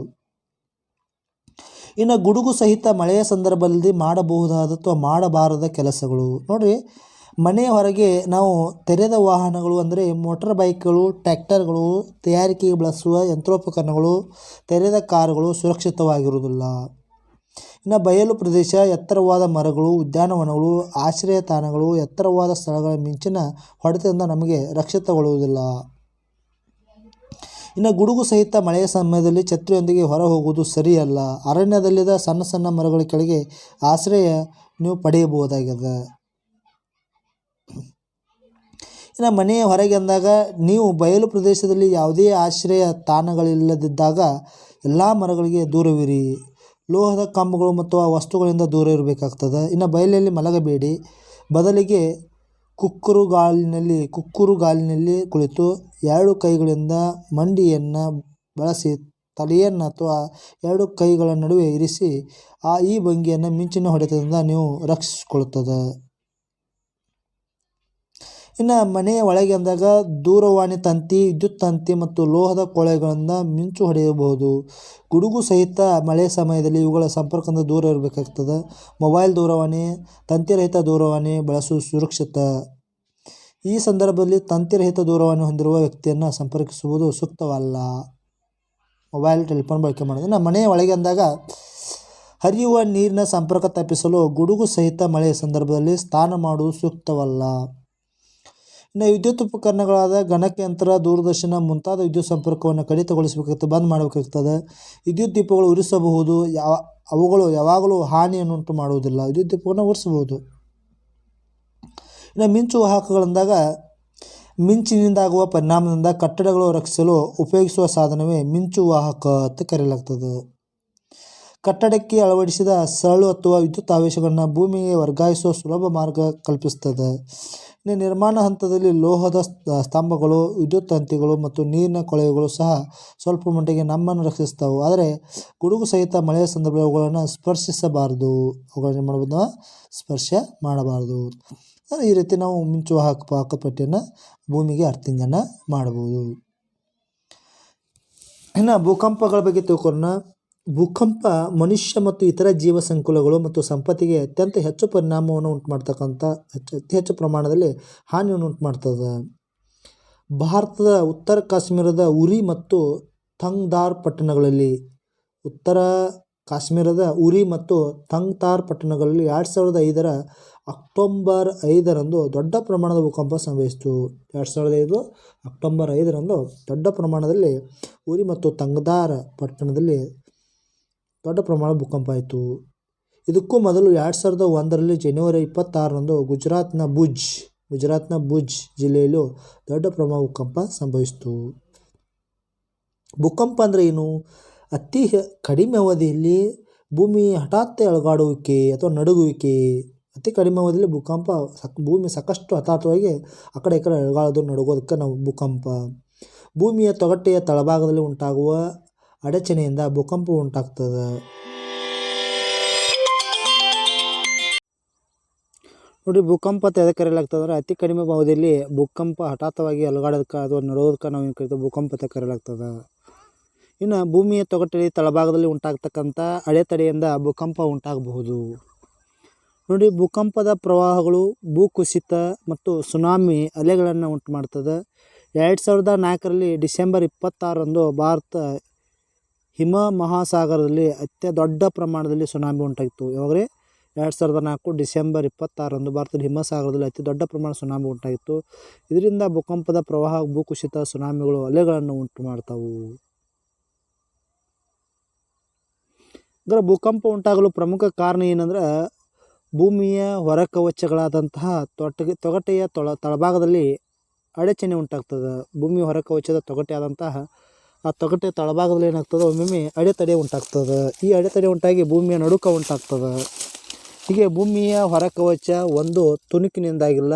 ಇನ್ನು ಗುಡುಗು ಸಹಿತ ಮಳೆಯ ಸಂದರ್ಭದಲ್ಲಿ ಮಾಡಬಹುದಾದ ಅಥವಾ ಮಾಡಬಾರದ ಕೆಲಸಗಳು. ನೋಡಿರಿ ಮನೆಯ ಹೊರಗೆ ನಾವು ತೆರೆದ ವಾಹನಗಳು ಅಂದರೆ ಮೋಟಾರ್ ಬೈಕ್ಗಳು ಟ್ಯಾಕ್ಟರ್ಗಳು ತಯಾರಿಕೆಗೆ ಬಳಸುವ ಯಂತ್ರೋಪಕರಣಗಳು, ತೆರೆದ ಕಾರುಗಳು ಸುರಕ್ಷಿತವಾಗಿರುವುದಿಲ್ಲ. ಇನ್ನು ಬಯಲು ಪ್ರದೇಶ, ಎತ್ತರವಾದ ಮರಗಳು, ಉದ್ಯಾನವನಗಳು, ಆಶ್ರಯ ತಾಣಗಳು, ಎತ್ತರವಾದ ಸ್ಥಳಗಳ ಮಿಂಚಿನ ಹೊಡೆತದಿಂದ ನಮಗೆ ರಕ್ಷಿತಗೊಳ್ಳುವುದಿಲ್ಲ. ಇನ್ನು ಗುಡುಗು ಸಹಿತ ಮಳೆಯ ಸಮಯದಲ್ಲಿ ಛತ್ರಿಯೊಂದಿಗೆ ಹೊರ ಹೋಗುವುದು ಸರಿಯಲ್ಲ. ಅರಣ್ಯದಲ್ಲಿದ್ದ ಸಣ್ಣ ಸಣ್ಣ ಮರಗಳ ಕೆಳಗೆ ಆಶ್ರಯ ನೀವು ಪಡೆಯಬಹುದಾಗಿದೆ. ಇನ್ನು ಮನೆಯ ಹೊರಗೆ ಅಂದಾಗ, ನೀವು ಬಯಲು ಪ್ರದೇಶದಲ್ಲಿ ಯಾವುದೇ ಆಶ್ರಯ ತಾಣಗಳಿಲ್ಲದಿದ್ದಾಗ ಎಲ್ಲ ಮರಗಳಿಗೆ ದೂರವಿರಿ. ಲೋಹದ ಕಂಬಗಳು ಮತ್ತು ಆ ವಸ್ತುಗಳಿಂದ ದೂರ ಇರಬೇಕಾಗ್ತದೆ. ಇನ್ನು ಬಯಲಲ್ಲಿ ಮಲಗಬೇಡಿ. ಬದಲಿಗೆ ಕುಕ್ಕುರುಗಾಲಿನಲ್ಲಿ ಕುಕ್ಕುರುಗಾಲಿನಲ್ಲಿ ಕುಕ್ಕುರು ಗಾಲಿನಲ್ಲಿ ಕುಳಿತು ಎರಡು ಕೈಗಳಿಂದ ಮಂಡಿಯನ್ನು ಬಳಸಿ, ತಲೆಯನ್ನು ಅಥವಾ ಎರಡು ಕೈಗಳ ನಡುವೆ ಇರಿಸಿ, ಆ ಈ ಭಂಗಿಯನ್ನು ಮಿಂಚಿನ ಹೊಡೆತದಿಂದ ನೀವು ರಕ್ಷಿಸಿಕೊಳ್ಳುತ್ತದೆ. ಇನ್ನು ಮನೆಯ ಒಳಗೆ ಅಂದಾಗ ದೂರವಾಣಿ ತಂತಿ, ವಿದ್ಯುತ್ ತಂತಿ ಮತ್ತು ಲೋಹದ ಕೊಳೆಗಳನ್ನು ಮಿಂಚು ಹೊಡೆಯಬಹುದು. ಗುಡುಗು ಸಹಿತ ಮಳೆ ಸಮಯದಲ್ಲಿ ಇವುಗಳ ಸಂಪರ್ಕದಿಂದ ದೂರ ಇರಬೇಕಾಗ್ತದೆ. ಮೊಬೈಲ್ ದೂರವಾಣಿ, ತಂತಿರಹಿತ ದೂರವಾಣಿ ಬಳಸುವುದು ಸುರಕ್ಷಿತ. ಈ ಸಂದರ್ಭದಲ್ಲಿ ತಂತಿರಹಿತ ದೂರವಾಣಿ ಹೊಂದಿರುವ ವ್ಯಕ್ತಿಯನ್ನು ಸಂಪರ್ಕಿಸುವುದು ಸೂಕ್ತವಲ್ಲ. ಮೊಬೈಲ್ ಟೆಲಿಫೋನ್ ಬಳಕೆ ಮಾಡೋದು. ಇನ್ನು ಮನೆಯ ಒಳಗೆ ಅಂದಾಗ ಹರಿಯುವ ನೀರಿನ ಸಂಪರ್ಕ ತಪ್ಪಿಸಲು ಗುಡುಗು ಸಹಿತ ಮಳೆಯ ಸಂದರ್ಭದಲ್ಲಿ ಸ್ನಾನ ಮಾಡುವುದು ಸೂಕ್ತವಲ್ಲ. ಇನ್ನು ವಿದ್ಯುತ್ ಉಪಕರಣಗಳಾದ ಗಣಕಯಂತ್ರ ದೂರದರ್ಶನ ಮುಂತಾದ ವಿದ್ಯುತ್ ಸಂಪರ್ಕವನ್ನು ಕಡಿತಗೊಳಿಸಬೇಕಾಗ್ತದೆ ಬಂದ್ ಮಾಡಬೇಕಾಗ್ತದೆ. ವಿದ್ಯುತ್ ದೀಪಗಳು ಉರಿಸಬಹುದು, ಯಾವ, ಅವುಗಳು ಯಾವಾಗಲೂ ಹಾನಿಯನ್ನುಂಟು ಮಾಡುವುದಿಲ್ಲ ವಿದ್ಯುತ್ ದೀಪವನ್ನು ಉರಿಸಬಹುದು. ಇನ್ನು ಮಿಂಚು ವಾಹಕಗಳಂದಾಗ ಮಿಂಚಿನಿಂದಾಗುವ ಪರಿಣಾಮದಿಂದ ಕಟ್ಟಡಗಳು ರಕ್ಷಿಸಲು ಉಪಯೋಗಿಸುವ ಸಾಧನವೇ ಮಿಂಚು ವಾಹಕ ಅಂತ ಕರೆಯಲಾಗ್ತದೆ. ಕಟ್ಟಡಕ್ಕೆ ಅಳವಡಿಸಿದ ಸರಳು ಅಥವಾ ವಿದ್ಯುತ್ ಆವೇಶಗಳನ್ನು ಭೂಮಿಗೆ ವರ್ಗಾಯಿಸುವ ಸುಲಭ ಮಾರ್ಗ ಕಲ್ಪಿಸುತ್ತದೆ ಇನ್ನು ನಿರ್ಮಾಣ ಹಂತದಲ್ಲಿ ಲೋಹದ ಸ್ತ- ಸ್ತಂಭಗಳು, ವಿದ್ಯುತ್ ತಂತಿಗಳು ಮತ್ತು ನೀರಿನ ಕೊಳವೆಗಳು ಸಹ ಸ್ವಲ್ಪ ಮಟ್ಟಿಗೆ ನಮ್ಮನ್ನು ರಕ್ಷಿಸ್ತವೆ ಆದರೆ ಗುಡುಗು ಸಹಿತ ಮಳೆಯ ಸಂದರ್ಭದಲ್ಲಿ ಅವುಗಳನ್ನು ಸ್ಪರ್ಶಿಸಬಾರದು ಅವುಗಳನ್ನು ಮಾಡಬಹುದು ಸ್ಪರ್ಶ ಮಾಡಬಾರದು. ಈ ರೀತಿ ನಾವು ಮಿಂಚು ಹಾಕ ಪಾಕಪಟ್ಟಿಯನ್ನು ಭೂಮಿಗೆ ಅರ್ಥಿಂಗನ್ನು ಮಾಡಬಹುದು ಇನ್ನು ಭೂಕಂಪಗಳ ಬಗ್ಗೆ ತಿಳ್ಕೊಳ್ಳೋಣ ಭೂಕಂಪ, ಮನುಷ್ಯ ಮತ್ತು ಇತರ ಜೀವ ಸಂಕುಲಗಳು ಮತ್ತು ಸಂಪತ್ತಿಗೆ ಅತ್ಯಂತ ಹೆಚ್ಚು ಪರಿಣಾಮವನ್ನು ಉಂಟು ಮಾಡ್ತಕ್ಕಂಥ ಹೆಚ್ಚು, ಅತಿ ಹೆಚ್ಚು ಪ್ರಮಾಣದಲ್ಲಿ ಹಾನಿಯನ್ನು ಉಂಟು ಮಾಡ್ತದೆ ಭಾರತದ ಉತ್ತರ ಕಾಶ್ಮೀರದ ಉರಿ ಮತ್ತು ಥಂಗ್ದಾರ್ ಪಟ್ಟಣಗಳಲ್ಲಿ, ಉತ್ತರ ಕಾಶ್ಮೀರದ ಉರಿ ಮತ್ತು ತಂಗ್ತಾರ್ ಪಟ್ಟಣಗಳಲ್ಲಿ ಎರಡು ಸಾವಿರದ ಐದರ ಅಕ್ಟೋಬರ್ ಐದರಂದು ದೊಡ್ಡ ಪ್ರಮಾಣದ ಭೂಕಂಪ ಸಂಭವಿಸಿತು. ಎರಡು ಸಾವಿರದ ಐದು ಅಕ್ಟೋಬರ್ ಐದರಂದು ದೊಡ್ಡ ಪ್ರಮಾಣದಲ್ಲಿ ಉರಿ ಮತ್ತು ತಂಗ್ದಾರ್ ಪಟ್ಟಣದಲ್ಲಿ ದೊಡ್ಡ ಪ್ರಮಾಣದ ಭೂಕಂಪ ಆಯಿತು. ಇದಕ್ಕೂ ಮೊದಲು ಎರಡು ಸಾವಿರದ ಒಂದರಲ್ಲಿ ಜನವರಿ ಇಪ್ಪತ್ತಾರರಂದು ಗುಜರಾತ್ನ ಭುಜ್ ಗುಜರಾತ್ನ ಭುಜ್ ಜಿಲ್ಲೆಯಲ್ಲೂ ದೊಡ್ಡ ಪ್ರಮಾಣ ಭೂಕಂಪ ಸಂಭವಿಸಿತು. ಭೂಕಂಪ ಅಂದರೆ ಏನು? ಅತಿ ಕಡಿಮೆ ಅವಧಿಯಲ್ಲಿ ಭೂಮಿ ಹಠಾತ್ ಅಳಗಾಡುವಿಕೆ ಅಥವಾ ನಡುಗುವಿಕೆ. ಅತಿ ಕಡಿಮೆ ಅವಧಿಯಲ್ಲಿ ಭೂಕಂಪ ಸಕ್, ಭೂಮಿ ಸಾಕಷ್ಟು ಹಠಾತ್ವಾಗಿ ಆ ಕಡೆ ಈ ಕಡೆ ಅಳಗಾಡೋದು ನಡುಗೋದಕ್ಕೆ ನಾವು ಭೂಕಂಪ. ಭೂಮಿಯ ತೊಗಟೆಯ ತಳಭಾಗದಲ್ಲಿ ಉಂಟಾಗುವ ಅಡಚಣೆಯಿಂದ ಭೂಕಂಪ ಉಂಟಾಗ್ತದ. ನೋಡಿ, ಭೂಕಂಪ ಅಂತ ಎದಕ್ಕೆ ಕರೆಯಲಾಗ್ತದೆ ಅತಿ ಕಡಿಮೆ ಭಾವದಲ್ಲಿ ಭೂಕಂಪ ಹಠಾತ್ತವಾಗಿ ಅಲುಗಾಡೋದಕ್ಕೆ ಅಥವಾ ನಡೋದಕ್ಕೆ ನಾವು ಏನು ಕರಿತೀವಿ, ಭೂಕಂಪ ಅಂತ ಕರೆಯಲಾಗ್ತದೆ. ಇನ್ನು ಭೂಮಿಯ ತೊಗಟೆಯ ತಳಭಾಗದಲ್ಲಿ ಉಂಟಾಗ್ತಕ್ಕಂಥ ಅಡೆತಡೆಯಿಂದ ಭೂಕಂಪ ಉಂಟಾಗಬಹುದು. ನೋಡಿ, ಭೂಕಂಪದ ಪ್ರವಾಹಗಳು ಭೂಕುಸಿತ ಮತ್ತು ಸುನಾಮಿ ಅಲೆಗಳನ್ನು ಉಂಟು ಮಾಡ್ತದೆ ಎರಡು ಸಾವಿರದ ನಾಲ್ಕರಲ್ಲಿ ಡಿಸೆಂಬರ್ ಇಪ್ಪತ್ತಾರರಂದು ಭಾರತ ಹಿಮ ಮಹಾಸಾಗರದಲ್ಲಿ ಅತ್ಯ ದೊಡ್ಡ ಪ್ರಮಾಣದಲ್ಲಿ ಸುನಾಮಿ ಉಂಟಾಗಿತ್ತು. ಯಾವಾಗ್ರಿ ಎರಡು ಸಾವಿರದ ನಾಲ್ಕು ಡಿಸೆಂಬರ್ ಇಪ್ಪತ್ತಾರರಂದು ಭಾರತದ ಹಿಮಸಾಗರದಲ್ಲಿ ಅತಿ ದೊಡ್ಡ ಪ್ರಮಾಣ ಸುನಾಮಿ ಉಂಟಾಗಿತ್ತು. ಇದರಿಂದ ಭೂಕಂಪದ ಪ್ರವಾಹ, ಭೂಕುಸಿತ, ಸುನಾಮಿಗಳು, ಅಲೆಗಳನ್ನು ಉಂಟು ಮಾಡ್ತಾವು. ಇದರ ಭೂಕಂಪ ಉಂಟಾಗಲು ಪ್ರಮುಖ ಕಾರಣ ಏನಂದ್ರೆ, ಭೂಮಿಯ ಹೊರಕವಚಗಳಾದಂತಹ ತೊಟ್ಟಗೆ ತೊಗಟೆಯ ತೊಳ, ತಳಭಾಗದಲ್ಲಿ ಅಡಚಣೆ ಉಂಟಾಗ್ತದೆ. ಭೂಮಿಯ ಹೊರಕವಚದ ತೊಗಟೆ ಆದಂತಹ ಆ ತೊಗಟೆ ತಳಭಾಗದಲ್ಲಿ ಏನಾಗ್ತದೆ ಒಮ್ಮೊಮ್ಮೆ ಅಡೆತಡೆ ಉಂಟಾಗ್ತದೆ. ಈ ಅಡೆತಡೆ ಉಂಟಾಗಿ ಭೂಮಿಯ ನಡುಕ ಉಂಟಾಗ್ತದೆ. ಹೀಗೆ ಭೂಮಿಯ ಹೊರಕವಚ ಒಂದು ತುಣುಕಿನಿಂದಾಗಿಲ್ಲ,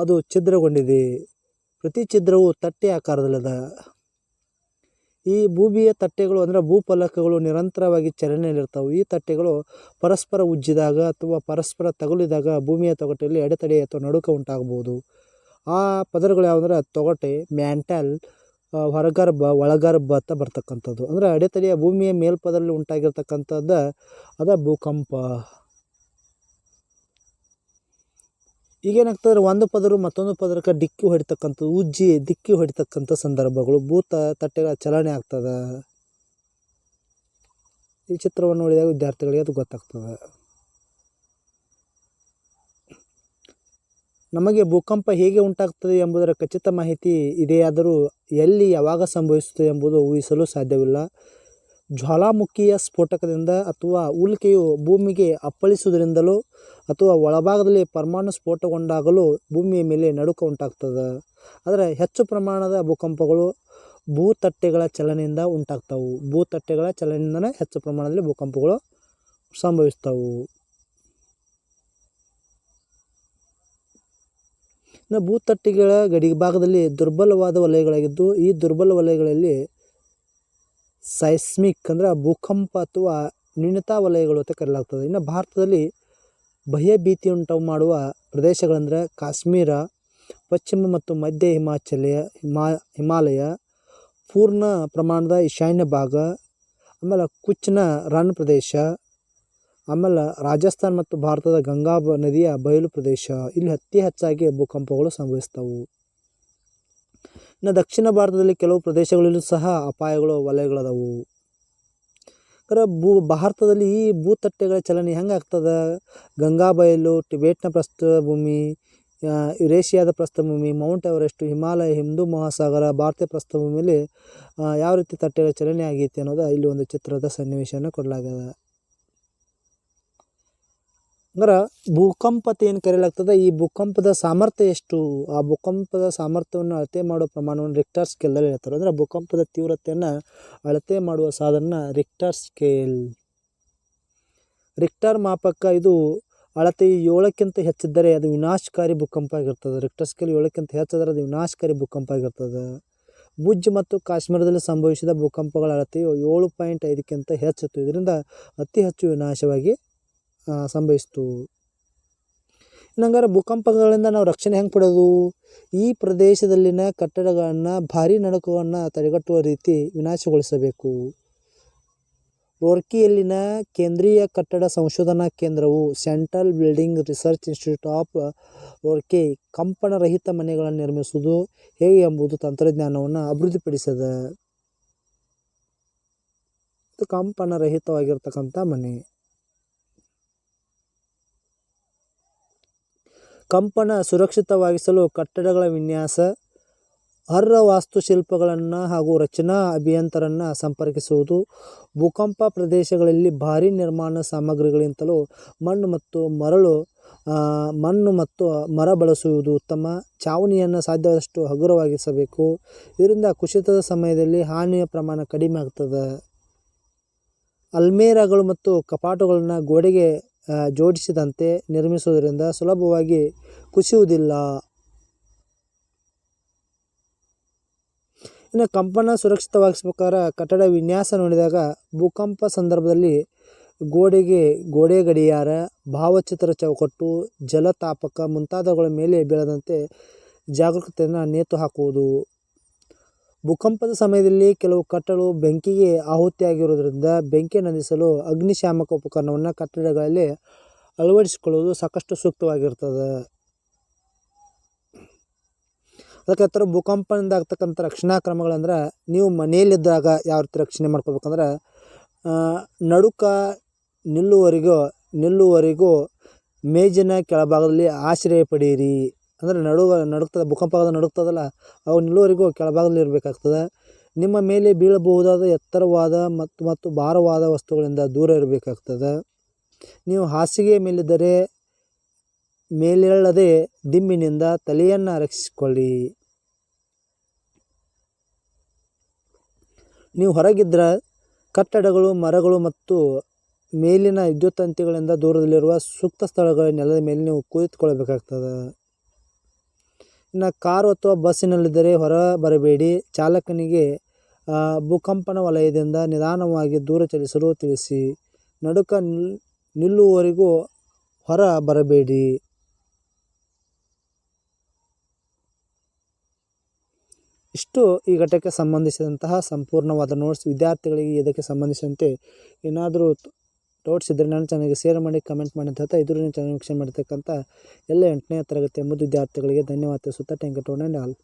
ಅದು ಛಿದ್ರಗೊಂಡಿದೆ. ಪ್ರತಿ ಛಿದ್ರವು ತಟ್ಟೆ ಆಕಾರದಲ್ಲಿದೆ. ಈ ಭೂಮಿಯ ತಟ್ಟೆಗಳು ಅಂದರೆ ಭೂಫಲಕಗಳು ನಿರಂತರವಾಗಿ ಚಲನೆಯಲ್ಲಿರ್ತವೆ ಈ ತಟ್ಟೆಗಳು ಪರಸ್ಪರ ಉಜ್ಜಿದಾಗ ಅಥವಾ ಪರಸ್ಪರ ತಗುಲಿದಾಗ ಭೂಮಿಯ ತೊಗಟೆಯಲ್ಲಿ ಅಡೆತಡೆ ಅಥವಾ ನಡುಕ ಉಂಟಾಗಬಹುದು. ಆ ಪದರಗಳು ಯಾವುದಂದ್ರೆ, ತೊಗಟೆ, ಮ್ಯಾಂಟಲ್ ಹೊರಗರ್ಭ, ಒಳಗರ್ಭ ಅಂತ ಬರ್ತಕ್ಕಂಥದ್ದು. ಅಂದರೆ ಅಡೆತಡೆಯ ಭೂಮಿಯ ಮೇಲ್ಪದರಲ್ಲಿ ಉಂಟಾಗಿರ್ತಕ್ಕಂಥದ್ದು, ಅದ ಭೂಕಂಪ. ಈಗೇನಾಗ್ತದ್ರೆ ಒಂದು ಪದರು ಮತ್ತೊಂದು ಪದರಕ್ಕೆ ಡಿಕ್ಕಿ ಹೊಡಿತಕ್ಕಂಥದ್ದು, ಉಜ್ಜಿ ದಿಕ್ಕಿ ಹೊಡಿತಕ್ಕಂಥ ಸಂದರ್ಭಗಳು, ಭೂತ ತಟ್ಟೆಗಳ ಚಲನೆ ಆಗ್ತದೆ. ಈ ಚಿತ್ರವನ್ನು ನೋಡಿದಾಗ ವಿದ್ಯಾರ್ಥಿಗಳಿಗೆ ಅದು ಗೊತ್ತಾಗ್ತದೆ. ನಮಗೆ ಭೂಕಂಪ ಹೇಗೆ ಉಂಟಾಗ್ತದೆ ಎಂಬುದರ ಖಚಿತ ಮಾಹಿತಿ ಇದೆಯಾದರೂ ಎಲ್ಲಿ ಯಾವಾಗ ಸಂಭವಿಸುತ್ತದೆ ಎಂಬುದು ಊಹಿಸಲು ಸಾಧ್ಯವಿಲ್ಲ. ಜ್ವಾಲಾಮುಖಿಯ ಸ್ಫೋಟಕದಿಂದ ಅಥವಾ ಉಲ್ಕೆಯು ಭೂಮಿಗೆ ಅಪ್ಪಳಿಸುವುದರಿಂದಲೋ ಅಥವಾ ಒಳಭಾಗದಲ್ಲಿ ಪರಮಾಣು ಸ್ಫೋಟಗೊಂಡಾಗಲೂ ಭೂಮಿಯ ಮೇಲೆ ನಡುಕ ಉಂಟಾಗ್ತದೆ. ಆದರೆ ಹೆಚ್ಚು ಪ್ರಮಾಣದ ಭೂಕಂಪಗಳು ಭೂತಟ್ಟೆಗಳ ಚಲನೆಯಿಂದ ಉಂಟಾಗ್ತವು. ಭೂತಟ್ಟೆಗಳ ಚಲನೆಯಿಂದನೇ ಹೆಚ್ಚು ಪ್ರಮಾಣದಲ್ಲಿ ಭೂಕಂಪಗಳು ಸಂಭವಿಸ್ತವು ಇನ್ನು ಗಡಿ ಭಾಗದಲ್ಲಿ ದುರ್ಬಲವಾದ ವಲಯಗಳಾಗಿದ್ದು, ಈ ದುರ್ಬಲ ವಲಯಗಳಲ್ಲಿ ಸೈಸ್ಮಿಕ್ ಅಂದ್ರೆ ಭೂಕಂಪ ಅಥವಾ ನ್ಯೂನತಾ ವಲಯಗಳು ಅಂತ ಕರೆಯಲಾಗ್ತದೆ. ಇನ್ನು ಭಾರತದಲ್ಲಿ ಭಯಭೀತಿ ಉಂಟು ಮಾಡುವ ಪ್ರದೇಶಗಳಂದರೆ ಕಾಶ್ಮೀರ, ಪಶ್ಚಿಮ ಮತ್ತು ಮಧ್ಯ ಹಿಮಾಚಲ ಹಿಮಾ, ಹಿಮಾಲಯ, ಪೂರ್ಣ ಪ್ರಮಾಣದ ಈಶಾನ್ಯ ಭಾಗ, ಆಮೇಲೆ ಕುಚ್ನ ರನ್ ಪ್ರದೇಶ ಆಮೇಲೆ ರಾಜಸ್ಥಾನ್ ಮತ್ತು ಭಾರತದ ಗಂಗಾ ನದಿಯ ಬಯಲು ಪ್ರದೇಶ. ಇಲ್ಲಿ ಅತಿ ಹೆಚ್ಚಾಗಿ ಭೂಕಂಪಗಳು ಸಂಭವಿಸ್ತವು. ಇನ್ನು ದಕ್ಷಿಣ ಭಾರತದಲ್ಲಿ ಕೆಲವು ಪ್ರದೇಶಗಳಲ್ಲೂ ಸಹ ಅಪಾಯಗಳು, ವಲಯಗಳದಾವು. ಕರೆ, ಭೂ, ಭಾರತದಲ್ಲಿ ಈ ಭೂತಟ್ಟೆಗಳ ಚಲನೆ ಹೆಂಗೆ ಆಗ್ತದೆ? ಗಂಗಾ ಬಯಲು, ಟಿಬೇಟ್ನ ಪ್ರಸ್ಥಭೂಮಿ ಭೂಮಿ ಯುರೇಷಿಯಾದ ಪ್ರಸ್ಥಭೂಮಿ, ಮೌಂಟ್ ಎವರೆಸ್ಟ್, ಹಿಮಾಲಯ, ಹಿಂದೂ ಮಹಾಸಾಗರ, ಭಾರತೀಯ ಪ್ರಸ್ಥಭೂಮಿಯಲ್ಲಿ ಯಾವ ರೀತಿ ತಟ್ಟೆಗಳ ಚಲನೆ ಆಗೈತೆ ಅನ್ನೋದು ಇಲ್ಲಿ ಒಂದು ಚಿತ್ರದ ಸನ್ನಿವೇಶವನ್ನು ಕೊಡಲಾಗಿದೆ ಅಂದ್ರೆ ಭೂಕಂಪತ ಏನು ಕರೆಯಲಾಗ್ತದೆ? ಈ ಭೂಕಂಪದ ಸಾಮರ್ಥ್ಯ ಎಷ್ಟು? ಆ ಭೂಕಂಪದ ಸಾಮರ್ಥ್ಯವನ್ನು ಅಳತೆ ಮಾಡುವ ಪ್ರಮಾಣವನ್ನು ರಿಕ್ಟರ್ ಸ್ಕೇಲಲ್ಲಿ ಹೇಳ್ತಾರೆ. ಅಂದರೆ ಭೂಕಂಪದ ತೀವ್ರತೆಯನ್ನು ಅಳತೆ ಮಾಡುವ ಸಾಧನ ರಿಕ್ಟರ್ ಸ್ಕೇಲ್ ರಿಕ್ಟರ್ ಮಾಪಕ ಇದು ಅಳತೆ ಏಳಕ್ಕಿಂತ ಹೆಚ್ಚಿದ್ದರೆ ಅದು ವಿನಾಶಕಾರಿ ಭೂಕಂಪ ಆಗಿರ್ತದೆ. ರಿಕ್ಟರ್ ಸ್ಕೇಲ್ ಏಳಕ್ಕಿಂತ ಹೆಚ್ಚಿದ್ರೆ ಅದು ವಿನಾಶಕಾರಿ ಭೂಕಂಪ ಆಗಿರ್ತದೆ. ಭುಜ್ ಮತ್ತು ಕಾಶ್ಮೀರದಲ್ಲಿ ಸಂಭವಿಸಿದ ಭೂಕಂಪಗಳ ಅಳತೆಯು ಏಳು ಪಾಯಿಂಟ್ ಐದಕ್ಕಿಂತ ಹೆಚ್ಚಿತ್ತು. ಇದರಿಂದ ಅತಿ ಹೆಚ್ಚು ವಿನಾಶವಾಗಿ ಸಂಭವಿಸಿತು. ಇನ್ನಂಗಾರೆ ಭೂಕಂಪಗಳಿಂದ ನಾವು ರಕ್ಷಣೆ ಹೆಂಗೆ ಪಡೆಯೋದು ಈ ಪ್ರದೇಶದಲ್ಲಿನ ಕಟ್ಟಡಗಳನ್ನು ಭಾರಿ ನಡುಕವನ್ನು ತಡೆಗಟ್ಟುವ ರೀತಿ ವಿನಾಶಗೊಳಿಸಬೇಕು. ರೋರ್ಕಿಯಲ್ಲಿನ ಕೇಂದ್ರೀಯ ಕಟ್ಟಡ ಸಂಶೋಧನಾ ಕೇಂದ್ರವು Central Building Research Institute of Roorkee ಕಂಪನರಹಿತ ಮನೆಗಳನ್ನು ನಿರ್ಮಿಸುವುದು ಹೇಗೆ ಎಂಬುದು ತಂತ್ರಜ್ಞಾನವನ್ನು ಅಭಿವೃದ್ಧಿಪಡಿಸಿದೆ. ಕಂಪನ ಕಂಪನರಹಿತವಾಗಿರ್ತಕ್ಕಂಥ ಮನೆ. ಕಂಪನ ಸುರಕ್ಷಿತವಾಗಿಸಲು ಕಟ್ಟಡಗಳ ವಿನ್ಯಾಸ, ಅರ್ಹ ವಾಸ್ತುಶಿಲ್ಪಗಳನ್ನು ಹಾಗೂ ರಚನಾ ಅಭಿಯಂತರನ್ನು ಸಂಪರ್ಕಿಸುವುದು, ಭೂಕಂಪ ಪ್ರದೇಶಗಳಲ್ಲಿ ಭಾರೀ ನಿರ್ಮಾಣ ಸಾಮಗ್ರಿಗಳಿಂತಲೂ ಮಣ್ಣು ಮತ್ತು ಮರಳು ಮಣ್ಣು ಮತ್ತು ಮರ ಬಳಸುವುದು ಉತ್ತಮ. ಛಾವಣಿಯನ್ನು ಸಾಧ್ಯವಾದಷ್ಟು ಹಗುರವಾಗಿಸಬೇಕು. ಇದರಿಂದ ಕುಸಿತದ ಸಮಯದಲ್ಲಿ ಹಾನಿಯ ಪ್ರಮಾಣ ಕಡಿಮೆ ಆಗ್ತದೆ. ಅಲ್ಮೇರಾಗಳು ಮತ್ತು ಕಪಾಟುಗಳನ್ನು ಗೋಡೆಗೆ ಜೋಡಿಸಿದಂತೆ ನಿರ್ಮಿಸುವುದರಿಂದ ಸುಲಭವಾಗಿ ಕುಸಿಯುವುದಿಲ್ಲ. ಇನ್ನು ಕಂಪನ ಸುರಕ್ಷಿತವಾಗಿಸ್ಬೇಕಾದ್ರೆ ಕಟ್ಟಡ ವಿನ್ಯಾಸ ನೋಡಿದಾಗ ಭೂಕಂಪ ಸಂದರ್ಭದಲ್ಲಿ ಗೋಡೆಗೆ ಗೋಡೆ ಗಡಿಯಾರ, ಭಾವಚಿತ್ರ ಚೌಕಟ್ಟು, ಜಲತಾಪಕ ಮುಂತಾದವುಗಳ ಮೇಲೆ ಬೀಳದಂತೆ ಜಾಗರೂಕತೆಯನ್ನು ನೇತು ಹಾಕುವುದು. ಭೂಕಂಪದ ಸಮಯದಲ್ಲಿ ಕೆಲವು ಕಟ್ಟಡಗಳು ಬೆಂಕಿಗೆ ಆಹುತಿಯಾಗಿರುವುದರಿಂದ ಬೆಂಕಿ ನಂದಿಸಲು ಅಗ್ನಿಶಾಮಕ ಉಪಕರಣವನ್ನು ಕಟ್ಟಡಗಳಲ್ಲಿ ಅಳವಡಿಸಿಕೊಳ್ಳುವುದು ಸಾಕಷ್ಟು ಸೂಕ್ತವಾಗಿರ್ತದೆ. ಅದಕ್ಕೆ ಭೂಕಂಪದಿಂದ ಆಗ್ತಕ್ಕಂಥ ರಕ್ಷಣಾ ಕ್ರಮಗಳಂದ್ರೆ ನೀವು ಮನೆಯಲ್ಲಿದ್ದಾಗ ಯಾವ ರೀತಿ ರಕ್ಷಣೆ ಮಾಡ್ಕೋಬೇಕಂದ್ರೆ ನಡುಕ ನಿಲ್ಲುವರೆಗೂ ನಿಲ್ಲುವರೆಗೂ ಮೇಜಿನ ಕೆಳಭಾಗದಲ್ಲಿ ಆಶ್ರಯ ಪಡೆಯಿರಿ. ಅಂದರೆ ನಡುವ ನಡುಗ್ತದೆ ಭೂಕಂಪ ನಡುಕ್ತದಲ್ಲ ಅವು ನಿಲ್ಲುವರೆಗೂ ಕೆಳಭಾಗದಲ್ಲಿ ಇರಬೇಕಾಗ್ತದೆ. ನಿಮ್ಮ ಮೇಲೆ ಬೀಳಬಹುದಾದ ಎತ್ತರವಾದ ಮತ್ತು ಮತ್ತು ಭಾರವಾದ ವಸ್ತುಗಳಿಂದ ದೂರ ಇರಬೇಕಾಗ್ತದೆ. ನೀವು ಹಾಸಿಗೆಯ ಮೇಲಿದ್ದರೆ ಮೇಲೇಳದೆ ದಿಂಬಿನಿಂದ ತಲೆಯನ್ನು ರಕ್ಷಿಸಿಕೊಳ್ಳಿ. ನೀವು ಹೊರಗಿದ್ದರೆ ಕಟ್ಟಡಗಳು, ಮರಗಳು ಮತ್ತು ಮೇಲಿನ ವಿದ್ಯುತ್ ತಂತಿಗಳಿಂದ ದೂರದಲ್ಲಿರುವ ಸೂಕ್ತ ಸ್ಥಳಗಳ ನೆಲದ ಮೇಲೆ ನೀವು ಕುಳಿತುಕೊಳ್ಬೇಕಾಗ್ತದೆ ಇನ್ನು ಕಾರು ಅಥವಾ ಬಸ್ಸಿನಲ್ಲಿದ್ದರೆ ಹೊರ ಬರಬೇಡಿ. ಚಾಲಕನಿಗೆ ಭೂಕಂಪನ ವಲಯದಿಂದ ನಿಧಾನವಾಗಿ ದೂರ ಚಲಿಸಲು ತಿಳಿಸಿ. ನಡುಕ ನಿಲ್, ನಿಲ್ಲುವವರೆಗೂ ಹೊರ ಬರಬೇಡಿ. ಇಷ್ಟು ಈ ಘಟಕ್ಕೆ ಸಂಬಂಧಿಸಿದಂತಹ ಸಂಪೂರ್ಣವಾದ ನೋಟ್ಸ್ ವಿದ್ಯಾರ್ಥಿಗಳಿಗೆ ಇದಕ್ಕೆ ಸಂಬಂಧಿಸಿದಂತೆ ಏನಾದರೂ ಡೌಟ್ಸ್ ಇದ್ದರೆ ನನ್ನ ಚಾನಲ್ಗೆ ಶೇರ್ ಮಾಡಿ ಕಮೆಂಟ್ ಮಾಡಿ ಅಂತ ಹೇಳ್ತಾ ಇದ್ರೂ. ಚಾನಲ್ ವೀಕ್ಷಣೆ ಮಾಡ್ತಕ್ಕಂಥ ಎಲ್ಲ ಎಂಟನೇ ತರಗತಿ ಮುದ್ದು ವಿದ್ಯಾರ್ಥಿಗಳಿಗೆ ಧನ್ಯವಾದ. ಸುತ್ತ ಟ್ಯಾಂಕ್ ಯು ಟು ಆಲ್